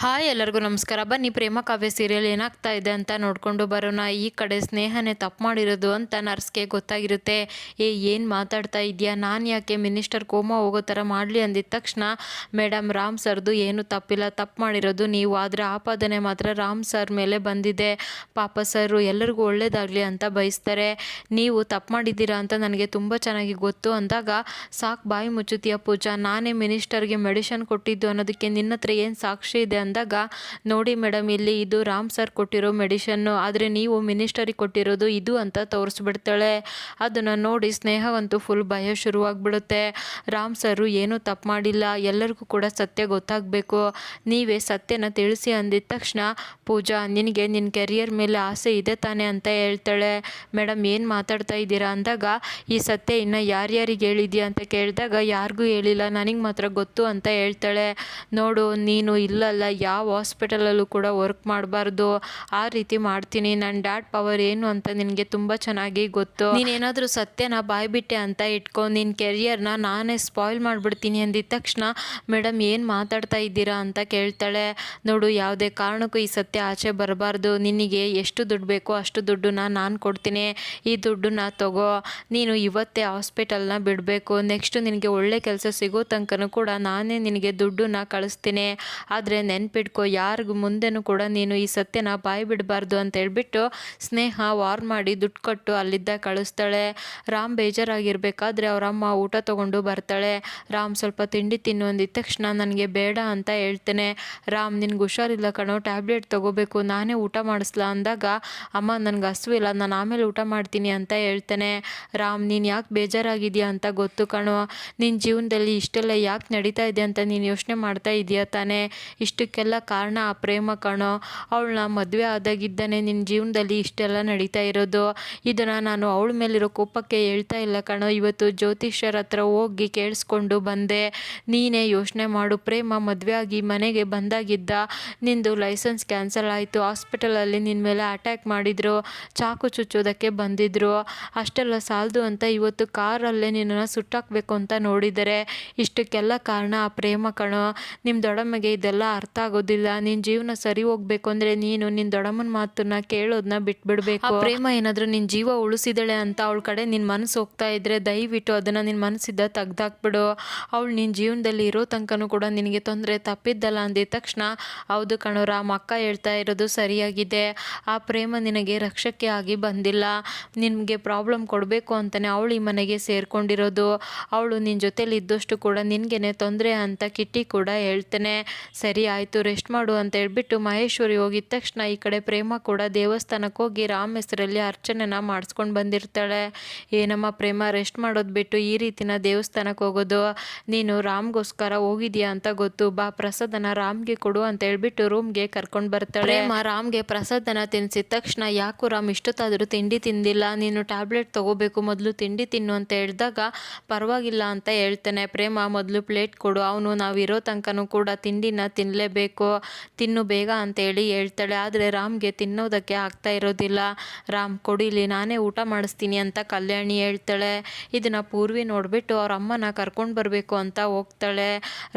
Hi ಎಲ್ಲರಿಗೂ ನಮಸ್ಕಾರ. ಬನ್ನಿ, ಪ್ರೇಮ ಕಾವ್ಯ ಸೀರಿಯಲ್ ಏನಾಗ್ತಾ ಇದೆ ಅಂತ ನೋಡಿಕೊಂಡು ಬರೋಣ. ಈ ಕಡೆ ಸ್ನೇಹನೇ ತಪ್ಪು ಮಾಡಿರೋದು ಅಂತ ನರ್ಸ್ಗೆ ಗೊತ್ತಾಗಿರುತ್ತೆ. ಏ, ಏನು ಮಾತಾಡ್ತಾ ಇದೆಯಾ? ನಾನು ಯಾಕೆ ಮಿನಿಸ್ಟರ್ ಕೋಮಾ ಹೋಗೋ ಥರ ಮಾಡಲಿ ಅಂದಿದ ತಕ್ಷಣ ಮೇಡಮ್ ರಾಮ್ ಸರ್ದು ಏನು ತಪ್ಪಿಲ್ಲ, ತಪ್ಪು ಮಾಡಿರೋದು ನೀವು. ಆದರೆ ಆಪಾದನೆ ಮಾತ್ರ ರಾಮ್ ಸರ್ ಮೇಲೆ ಬಂದಿದೆ. ಪಾಪ ಸರ್, ಎಲ್ಲರಿಗೂ ಒಳ್ಳೇದಾಗಲಿ ಅಂತ ಬಯಸ್ತಾರೆ. ನೀವು ತಪ್ಪು ಮಾಡಿದ್ದೀರಾ ಅಂತ ನನಗೆ ತುಂಬ ಚೆನ್ನಾಗಿ ಗೊತ್ತು. ಅಂದಾಗ, ಸಾಕು ಬಾಯಿ ಮುಚ್ಚುತ್ತೀಯ ಪೂಜಾ. ನಾನೇ ಮಿನಿಸ್ಟರ್ಗೆ ಮೆಡಿಷನ್ ಕೊಟ್ಟಿದ್ದು ಅನ್ನೋದಕ್ಕೆ ನಿನ್ನ ಹತ್ರ ಏನು ಸಾಕ್ಷಿ ಇದೆ ಅಂದಾಗ ನೋಡಿ ಮೇಡಮ್ ಇಲ್ಲಿ ಇದು ರಾಮ್ ಸರ್ ಕೊಟ್ಟಿರೋ ಮೆಡಿಷನ್ನು, ಆದರೆ ನೀವು ಮಿನಿಸ್ಟರಿಗೆ ಕೊಟ್ಟಿರೋದು ಇದು ಅಂತ ತೋರಿಸ್ಬಿಡ್ತಾಳೆ. ಅದನ್ನು ನೋಡಿ ಸ್ನೇಹವಂತೂ ಫುಲ್ ಭಯ ಶುರುವಾಗ್ಬಿಡುತ್ತೆ. ರಾಮ್ ಸರು ಏನೂ ತಪ್ಪು ಮಾಡಿಲ್ಲ. ಎಲ್ಲರಿಗೂ ಕೂಡ ಸತ್ಯ ಗೊತ್ತಾಗಬೇಕು. ನೀವೇ ಸತ್ಯನ ತಿಳಿಸಿ ಅಂದಿದ ತಕ್ಷಣ, ಪೂಜಾ, ನಿನಗೆ ನಿನ್ನ ಕೆರಿಯರ್ ಮೇಲೆ ಆಸೆ ಇದೆ ತಾನೆ ಅಂತ ಹೇಳ್ತಾಳೆ. ಮೇಡಮ್ ಏನು ಮಾತಾಡ್ತಾ ಇದ್ದೀರಾ ಅಂದಾಗ, ಈ ಸತ್ಯ ಇನ್ನು ಯಾರ್ಯಾರಿಗೆ ಹೇಳಿದ್ಯಾ ಅಂತ ಕೇಳಿದಾಗ, ಯಾರಿಗೂ ಹೇಳಿಲ್ಲ. ನನಗೆ ಮಾತ್ರ ಗೊತ್ತು ಅಂತ ಹೇಳ್ತಾಳೆ. ನೋಡು, ನೀನು ಇಲ್ಲಲ್ಲ ಯಾವ ಹಾಸ್ಪಿಟಲಲ್ಲೂ ಕೂಡ ವರ್ಕ್ ಮಾಡಬಾರ್ದು. ಆ ರೀತಿ ಮಾಡ್ತೀನಿ. ನನ್ನ ಡ್ಯಾಡ್ ಪವರ್ ಏನು ಅಂತ ನಿನಗೆ ತುಂಬ ಚೆನ್ನಾಗಿ ಗೊತ್ತು. ನೀನೇನಾದರೂ ಸತ್ಯನ ಬಾಯ್ಬಿಟ್ಟೆ ಅಂತ ಇಟ್ಕೊ. ನಿನ್ನ ಕೆರಿಯರ್ನ ನಾನೇ ಸ್ಪಾಯ್ಲ್ ಮಾಡಿಬಿಡ್ತೀನಿ ಅಂದಿದ ತಕ್ಷಣ ಮೇಡಮ್ ಏನು ಮಾತಾಡ್ತಾ ಇದ್ದೀರಾ ಅಂತ ಕೇಳ್ತಾಳೆ. ನೋಡು, ಯಾವುದೇ ಕಾರಣಕ್ಕೂ ಈ ಸತ್ಯ ಆಚೆ ಬರಬಾರ್ದು. ನಿನಗೆ ಎಷ್ಟು ದುಡ್ಡು ಬೇಕೋ ಅಷ್ಟು ದುಡ್ಡನ್ನ ನಾನು ಕೊಡ್ತೀನಿ. ಈ ದುಡ್ಡನ್ನ ತಗೋ. ನೀನು ಇವತ್ತೇ ಹಾಸ್ಪಿಟಲ್ನ ಬಿಡಬೇಕು. ನೆಕ್ಸ್ಟು ನಿನಗೆ ಒಳ್ಳೆ ಕೆಲಸ ಸಿಗೋ ತನಕನೂ ಕೂಡ ನಾನೇ ನಿನಗೆ ದುಡ್ಡನ್ನ ಕಳಿಸ್ತೀನಿ. ಆದರೆ ನೆನ್ಪಿಟ್ಕೋ, ಯಾರಿಗೂ ಮುಂದೆನೂ ಕೂಡ ನೀನು ಈ ಸತ್ಯನ ಬಾಯಿ ಬಿಡಬಾರ್ದು ಅಂತ ಹೇಳ್ಬಿಟ್ಟು ಸ್ನೇಹ ವಾರ್ ಮಾಡಿ ದುಡ್ಡು ಕೊಟ್ಟು ಅಲ್ಲಿದ್ದ ಕಳಿಸ್ತಾಳೆ. ರಾಮ್ ಬೇಜಾರಾಗಿರ್ಬೇಕಾದ್ರೆ ಅವರಮ್ಮ ಊಟ ತೊಗೊಂಡು ಬರ್ತಾಳೆ. ರಾಮ್ ಸ್ವಲ್ಪ ತಿಂಡಿ ತಿನ್ನು ಅಂದಿದ ತಕ್ಷಣ ನನಗೆ ಬೇಡ ಅಂತ ಹೇಳ್ತೇನೆ. ರಾಮ್, ನಿನ್ಗೆ ಹುಷಾರಿಲ್ಲ ಕಣೋ, ಟ್ಯಾಬ್ಲೆಟ್ ತೊಗೋಬೇಕು, ನಾನೇ ಊಟ ಮಾಡಿಸ್ಲಾ ಅಂದಾಗ ಅಮ್ಮ ನನಗೆ ಹಸುವಿಲ್ಲ ನಾನು ಆಮೇಲೆ ಊಟ ಮಾಡ್ತೀನಿ ಅಂತ ಹೇಳ್ತೇನೆ. ರಾಮ್, ನೀನು ಯಾಕೆ ಬೇಜಾರಾಗಿದೆಯಾ ಅಂತ ಗೊತ್ತು ಕಣೋ. ನಿನ್ನ ಜೀವನದಲ್ಲಿ ಇಷ್ಟೆಲ್ಲ ಯಾಕೆ ನಡೀತಾ ಇದೆ ಅಂತ ನೀನು ಯೋಚನೆ ಮಾಡ್ತಾ ಇದೆಯಾ ತಾನೇ? ಇಷ್ಟಕ್ಕೆಲ್ಲ ಕಾರಣ, ಆ ಪ್ರೇಮ ಕಣೋ. ಅವಳನ್ನ ಮದುವೆ ಆದಾಗಿದ್ದಾನೆ ನಿನ್ನ ಜೀವನದಲ್ಲಿ ಇಷ್ಟೆಲ್ಲ ನಡೀತಾ ಇರೋದು. ಇದನ್ನು ನಾನು ಅವಳ ಮೇಲಿರೋ ಕೋಪಕ್ಕೆ ಹೇಳ್ತಾ ಇಲ್ಲ ಕಣೋ. ಇವತ್ತು ಜ್ಯೋತಿಷ್ಯರ ಹತ್ರ ಹೋಗಿ ಕೇಳಿಸ್ಕೊಂಡು ಬಂದೆ. ನೀನೇ ಯೋಚನೆ ಮಾಡು, ಪ್ರೇಮ ಮದುವೆ ಆಗಿ ಮನೆಗೆ ಬಂದಾಗಿದ್ದ. ನಿಂದು ಲೈಸೆನ್ಸ್ ಕ್ಯಾನ್ಸಲ್ ಆಯಿತು, ಹಾಸ್ಪಿಟಲಲ್ಲಿ ನಿನ್ನ ಮೇಲೆ ಅಟ್ಯಾಕ್ ಮಾಡಿದರು, ಚಾಕು ಚುಚ್ಚೋದಕ್ಕೆ ಬಂದಿದ್ದರು ಅಷ್ಟೆಲ್ಲ ಸಾಲದು ಅಂತ ಇವತ್ತು ಕಾರಲ್ಲೇ ನಿನ್ನನ್ನು ಸುಟ್ಟಾಕಬೇಕು ಅಂತ ನೋಡಿದರೆ, ಇಷ್ಟಕ್ಕೆಲ್ಲ ಕಾರಣ ಆ ಪ್ರೇಮ ಕಣೋ. ನಿಮ್ಮ ದೊಡಮ್ಮಗೆ ಇದೆಲ್ಲ ಅರ್ಥ ಆಗೋದಿಲ್ಲ. ನಿನ್ನ ಜೀವನ ಸರಿ ಹೋಗ್ಬೇಕು ಅಂದ್ರೆ ನೀನು ನಿನ್ನ ದೊಡ್ಡಮ್ಮನ ಮಾತನ್ನ ಕೇಳೋದನ್ನ ಬಿಟ್ಬಿಡ್ಬೇಕು. ಪ್ರೇಮ ಏನಾದ್ರು ನಿನ್ನ ಜೀವ ಉಳಿಸಿದಳೆ ಅಂತ ಅವಳ ಕಡೆ ನಿನ್ನ ಮನಸ್ಸು ಹೋಗ್ತಾ ಇದ್ರೆ ದಯವಿಟ್ಟು ಅದನ್ನ ನಿನ್ನ ಮನಸ್ಸಿದ್ದ ತೆಗ್ದಾಕ್ಬಿಡು. ಅವಳು ನಿನ್ನ ಜೀವನದಲ್ಲಿ ಇರೋ ತನಕನೂ ಕೂಡ ನಿನಗೆ ತೊಂದರೆ ತಪ್ಪಿದ್ದಲ್ಲ ಅಂದಿದ ತಕ್ಷಣ ಹೌದು ಕಣೋರ ರಾಮ್, ಅಕ್ಕ ಹೇಳ್ತಾ ಇರೋದು ಸರಿಯಾಗಿದೆ. ಆ ಪ್ರೇಮ ನಿನಗೆ ರಕ್ಷಕ್ಕೆ ಆಗಿ ಬಂದಿಲ್ಲ. ನಿಮಗೆ ಪ್ರಾಬ್ಲಮ್ ಕೊಡಬೇಕು ಅಂತಾನೆ ಅವಳು ಈ ಮನೆಗೆ ಸೇರ್ಕೊಂಡಿರೋದು. ಅವಳು ನಿನ್ನ ಜೊತೇಲಿ ಇದ್ದಷ್ಟು ಕೂಡ ನಿನಗೇನೆ ತೊಂದರೆ ಅಂತ ಕಿಟ್ಟಿ ಕೂಡ ಹೇಳ್ತಾನೆ. ಸರಿ ಆಯಿತು ರೆಸ್ಟ್ ಮಾಡು ಅಂತ ಹೇಳ್ಬಿಟ್ಟು ಮಹೇಶ್ವರಿ ಹೋಗಿದ ತಕ್ಷಣ ಈ ಕಡೆ ಪ್ರೇಮ ಕೂಡ ದೇವಸ್ಥಾನಕ್ಕೆ ಹೋಗಿ ರಾಮ್ ಹೆಸರಲ್ಲಿ ಅರ್ಚನೆನ ಮಾಡಿಸ್ಕೊಂಡು ಬಂದಿರ್ತಾಳೆ. ಏನಮ್ಮ ಪ್ರೇಮ, ರೆಸ್ಟ್ ಮಾಡೋದು ಬಿಟ್ಟು ಈ ರೀತಿನ ದೇವಸ್ಥಾನಕ್ಕೆ ಹೋಗೋದು? ನೀನು ರಾಮ್ಗೋಸ್ಕರ ಹೋಗಿದ್ಯಾ ಅಂತ ಗೊತ್ತು. ಬಾ, ಪ್ರಸಾದನ ರಾಮ್ಗೆ ಕೊಡು ಅಂತ ಹೇಳ್ಬಿಟ್ಟು ರೂಮ್ಗೆ ಕರ್ಕೊಂಡು ಬರ್ತಾಳೆ. ರಾಮ್ಗೆ ಪ್ರಸಾದನ ತಿನ್ಸಿದ ತಕ್ಷಣ, ಯಾಕು ರಾಮ್ ಇಷ್ಟೊತ್ತಾದರೂ ತಿಂಡಿ ತಿಂದಿಲ್ಲ. ನೀನು ಟ್ಯಾಬ್ಲೆಟ್ ತಗೋಬೇಕು, ಮೊದಲು ತಿಂಡಿ ತಿನ್ನು ಅಂತ ಹೇಳಿದಾಗ, ಪರವಾಗಿಲ್ಲ ಅಂತ ಹೇಳ್ತಾನೆ. ಪ್ರೇಮ, ಮೊದಲು ಪ್ಲೇಟ್ ಕೊಡು. ಅವನು ನಾವಿರೋ ತನಕನೂ ಕೂಡ ತಿಂಡಿನ ತಿನ್ನಲೇಬೇಕು ತಿನ್ನು ಬೇಗ ಅಂತೇಳಿ ಹೇಳ್ತಾಳೆ. ಆದರೆ ರಾಮ್ಗೆ ತಿನ್ನೋದಕ್ಕೆ ಆಗ್ತಾ ಇರೋದಿಲ್ಲ. ರಾಮ್ ಕೊಡಿಲಿ ನಾನೇ ಊಟ ಮಾಡಿಸ್ತೀನಿ ಅಂತ ಕಲ್ಯಾಣಿ ಹೇಳ್ತಾಳೆ. ಇದನ್ನು ಪೂರ್ವಿ ನೋಡಿಬಿಟ್ಟು ಅವ್ರ ಅಮ್ಮನ ಕರ್ಕೊಂಡು ಬರಬೇಕು ಅಂತ ಹೋಗ್ತಾಳೆ.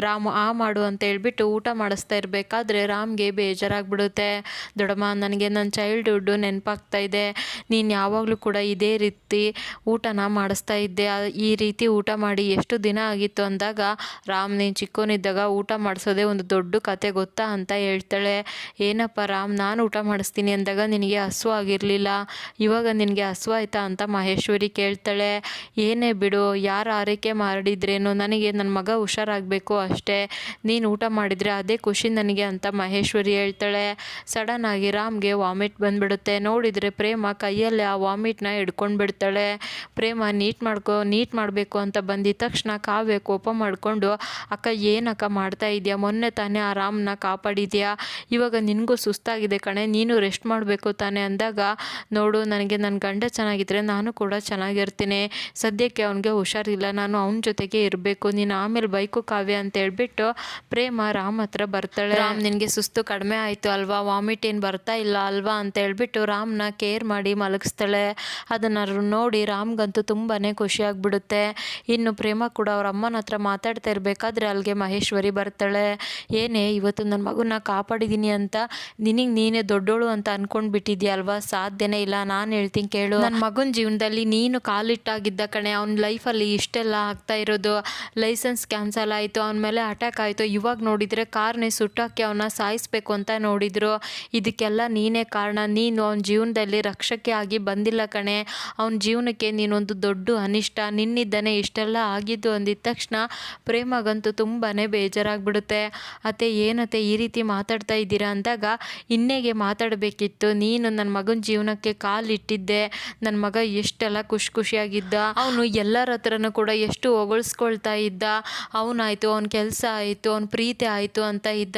ರಾಮ್, ಆ ಮಾಡು ಅಂತ ಹೇಳ್ಬಿಟ್ಟು ಊಟ ಮಾಡಿಸ್ತಾ ಇರಬೇಕಾದ್ರೆ ರಾಮ್ಗೆ ಬೇಜಾರಾಗ್ಬಿಡುತ್ತೆ. ದೊಡ್ಡಮ್ಮ, ನನಗೆ ನನ್ನ ಚೈಲ್ಡ್ಹುಡ್ಡು ನೆನಪಾಗ್ತಾ ಇದೆ. ನೀನು ಯಾವಾಗಲೂ ಕೂಡ ಇದೇ ರೀತಿ ಊಟನ ಮಾಡಿಸ್ತಾ ಇದ್ದೆ. ಈ ರೀತಿ ಊಟ ಮಾಡಿ ಎಷ್ಟು ದಿನ ಆಗಿತ್ತು ಅಂದಾಗ ರಾಮ್, ನೀನು ಚಿಕ್ಕವನಿದ್ದಾಗ ಊಟ ಮಾಡಿಸೋದೇ ಒಂದು ದೊಡ್ಡ ಕತೆ ಗೊತ್ತಾ ಅಂತ ಹೇಳ್ತಾಳೆ, ಏನಪ್ಪ ರಾಮ್, ನಾನು ಊಟ ಮಾಡಿಸ್ತೀನಿ ಅಂದಾಗ ನಿನಗೆ ಹಸು ಆಗಿರಲಿಲ್ಲ, ಇವಾಗ ನಿನಗೆ ಹಸು ಆಯ್ತಾ ಅಂತ ಮಹೇಶ್ವರಿ ಕೇಳ್ತಾಳೆ, ಏನೇ ಬಿಡು, ಯಾರು ಆರೈಕೆ ಮಾಡಿದ್ರೇನು, ನನಗೆ ನನ್ನ ಮಗ ಹುಷಾರಾಗಬೇಕು ಅಷ್ಟೇ, ನೀನು ಊಟ ಮಾಡಿದರೆ ಅದೇ ಖುಷಿ ನನಗೆ ಅಂತ ಮಹೇಶ್ವರಿ ಹೇಳ್ತಾಳೆ. ಸಡನ್ ಆಗಿ ರಾಮ್ಗೆ ವಾಮಿಟ್ ಬಂದ್ಬಿಡುತ್ತೆ. ನೋಡಿದರೆ ಪ್ರೇಮ ಕೈಯಲ್ಲಿ ಆ ವಾಮಿಟ್ನ ಹಿಡ್ಕೊಂಡು ಬಿಡ್ತಾಳೆ. ಪ್ರೇಮ, ನೀಟ್ ಮಾಡ್ಕೊ, ನೀಟ್ ಮಾಡಬೇಕು ಅಂತ ಬಂದಿದ ತಕ್ಷಣ ಕಾವ್ಯ ಕೋಪ ಮಾಡಿಕೊಂಡು, ಅಕ್ಕ, ಏನಕ್ಕ ಮಾಡ್ತಾ ಇದೆಯಾ? ಮೊನ್ನೆ ತಾನೇ ಆ ರಾಮ್ನ ಕಾಪಾಡಿದ್ಯಾ? ಇವಾಗ ನಿನಗೂ ಸುಸ್ತಾಗಿದೆ ಕಣೆ, ನೀನು ರೆಸ್ಟ್ ಮಾಡಬೇಕು ತಾನೆ ಅಂದಾಗ, ನೋಡು, ನನಗೆ ನನ್ನ ಗಂಡ ಚೆನ್ನಾಗಿದ್ದರೆ ನಾನು ಕೂಡ ಚೆನ್ನಾಗಿರ್ತೀನಿ. ಸದ್ಯಕ್ಕೆ ಅವನಿಗೆ ಹುಷಾರಿಲ್ಲ, ನಾನು ಅವನ ಜೊತೆಗೆ ಇರಬೇಕು. ನೀನು ಆಮೇಲೆ ಬೈಕು ಕಾವ್ಯ ಅಂತ ಹೇಳ್ಬಿಟ್ಟು ಪ್ರೇಮ ರಾಮ್ ಹತ್ರ ಬರ್ತಾಳೆ. ರಾಮ್ ನಿನಗೆ ಸುಸ್ತು ಕಡಿಮೆ ಆಯಿತು ಅಲ್ವಾ? ವಾಮಿಟ್ ಏನು ಬರ್ತಾ ಇಲ್ಲ ಅಲ್ವಾ ಅಂತ ಹೇಳ್ಬಿಟ್ಟು ರಾಮ್ನ ಕೇರ್ ಮಾಡಿ ಮಲಗಿಸ್ತಾಳೆ. ಅದನ್ನು ನೋಡಿ ರಾಮ್ಗಂತೂ ತುಂಬಾ ಖುಷಿ ಆಗ್ಬಿಡುತ್ತೆ. ಇನ್ನು ಪ್ರೇಮ ಕೂಡ ಅವ್ರ ಅಮ್ಮನ ಹತ್ರ ಮಾತಾಡ್ತಾ ಇರಬೇಕಾದ್ರೆ ಅಲ್ಲಿಗೆ ಮಹೇಶ್ವರಿ ಬರ್ತಾಳೆ. ಏನೇ, ಇವತ್ತು ಇವತ್ತು ನನ್ನ ಮಗನ ಕಾಪಾಡಿದ್ದೀನಿ ಅಂತ ನಿನಗೆ ನೀನೇ ದೊಡ್ಡೋಳು ಅಂತ ಅನ್ಕೊಂಡು ಬಿಟ್ಟಿದ್ಯಲ್ವಾ ಸಾಧ್ಯನೇ ಇಲ್ಲ. ನಾನು ಹೇಳ್ತೀನಿ ಕೇಳು. ನನ್ನ ಮಗನ ಜೀವನದಲ್ಲಿ ನೀನು ಕಾಲಿಟ್ಟಾಗಿದ್ದ ಕಣೆ, ಅವ್ನ ಲೈಫಲ್ಲಿ ಇಷ್ಟೆಲ್ಲ ಆಗ್ತಾ ಇರೋದು. ಲೈಸೆನ್ಸ್ ಕ್ಯಾನ್ಸಲ್ ಆಯಿತು, ಅವನ ಮೇಲೆ ಅಟ್ಯಾಕ್ ಆಯಿತು. ಇವಾಗ ನೋಡಿದರೆ ಕಾರ್ನೇ ಸುಟ್ಟಾಕಿ ಅವನ್ನ ಸಾಯಿಸ್ಬೇಕು ಅಂತ ನೋಡಿದರು. ಇದಕ್ಕೆಲ್ಲ ನೀನೇ ಕಾರಣ. ನೀನು ಅವನ ಜೀವನದಲ್ಲಿ ರಕ್ಷಕ್ಕೆ ಆಗಿ ಬಂದಿಲ್ಲ ಕಣೆ. ಅವನ ಜೀವನಕ್ಕೆ ನೀನೊಂದು ದೊಡ್ಡ ಅನಿಷ್ಟ. ನಿನ್ನಿದ್ದಾನೆ ಇಷ್ಟೆಲ್ಲ ಆಗಿದ್ದು ಅಂದಿದ ತಕ್ಷಣ ಪ್ರೇಮಗಂತೂ ತುಂಬಾ ಬೇಜಾರಾಗ್ಬಿಡುತ್ತೆ. ಅತ್ತೆ ಏನತ್ತೆ ಈ ರೀತಿ ಮಾತಾಡ್ತಾ ಇದ್ದೀರಾ ಅಂದಾಗ, ಇನ್ನೇಗೆ ಮಾತಾಡಬೇಕಿತ್ತು. ನೀನು ನನ್ನ ಮಗನ ಜೀವನಕ್ಕೆ ಕಾಲಿಟ್ಟಿದ್ದೆ ನನ್ನ ಮಗ ಎಷ್ಟೆಲ್ಲ ಖುಷಿ ಖುಷಿಯಾಗಿದ್ದ. ಅವನು ಎಲ್ಲರ ಹತ್ರನೂ ಕೂಡ ಎಷ್ಟು ಹೊಗಳ್ಸ್ಕೊಳ್ತಾ ಇದ್ದ. ಅವನಾಯಿತು, ಅವನ ಕೆಲಸ ಆಯಿತು, ಅವನ ಪ್ರೀತಿ ಆಯಿತು ಅಂತ ಇದ್ದ.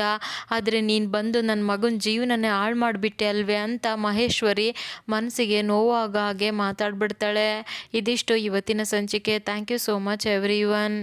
ಆದರೆ ನೀನು ಬಂದು ನನ್ನ ಮಗನ ಜೀವನನೇ ಹಾಳು ಮಾಡಿಬಿಟ್ಟೆ ಅಲ್ವೇ ಅಂತ ಮಹೇಶ್ವರಿ ಮನಸ್ಸಿಗೆ ನೋವಾಗ ಹಾಗೆ ಮಾತಾಡ್ಬಿಡ್ತಾಳೆ. ಇದಿಷ್ಟು ಇವತ್ತಿನ ಸಂಚಿಕೆ. Thank you so much everyone